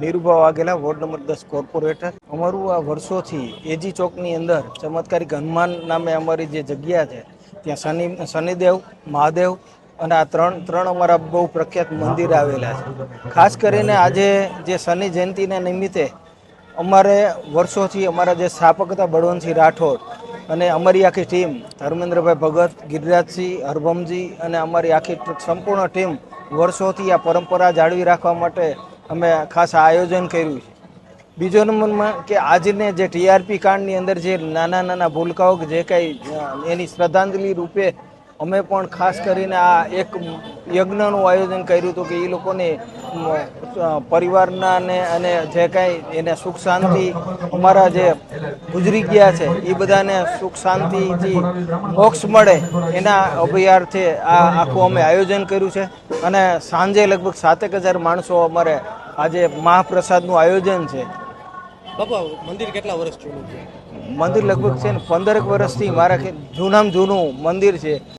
નીરુભા Vaghela ward number દસ corporator. અમારું આ વર્ષોથી એજી ચોકની અંદર ચમત્કારિક હનુમાન નામે અમારી જે જગ્યા છે, ત્યાં શનિ, શનિદેવ, મહાદેવ અને આ ત્રણ ત્રણ અમારા બહુ પ્રખ્યાત મંદિર આવેલા છે. ખાસ કરીને આજે જે શનિ જયંતિના નિમિત્તે અમારે વર્ષોથી અમારા જે સ્થાપક હતા બળવંતસિંહ રાઠોડ અને અમારી આખી ટીમ, ધર્મેન્દ્રભાઈ ભગત, ગિરિરાજસિંહ, હરભમજી અને અમારી આખી સંપૂર્ણ ટીમ વર્ષોથી આ પરંપરા જાળવી રાખવા માટે અમે ખાસ આયોજન કર્યું છે. બીજો નંબરમાં કે આજને જે ટીઆરપી કાંડની અંદર જે નાના નાના ભૂલકાઓ જે કાંઈ એની શ્રદ્ધાંજલિ રૂપે અમે પણ ખાસ કરીને આ એક યજ્ઞનું આયોજન કર્યું હતું કે એ લોકોને પરિવારના ને અને જે કાંઈ એને સુખ શાંતિ અમારા જે ગુજરી ગયા છે એ બધાને સુખ શાંતિથી મોક્ષ મળે એના અભયાર્થે આ આખું અમે આયોજન કર્યું છે. અને સાંજે લગભગ સાતેક હજાર માણસો અમારે આજે મહાપ્રસાદનું આયોજન છે. બાપા મંદિર કેટલા વર્ષ જૂનું છે? મંદિર લગભગ છે ને પંદરેક વર્ષથી મારા જૂનામાં જૂનું મંદિર છે.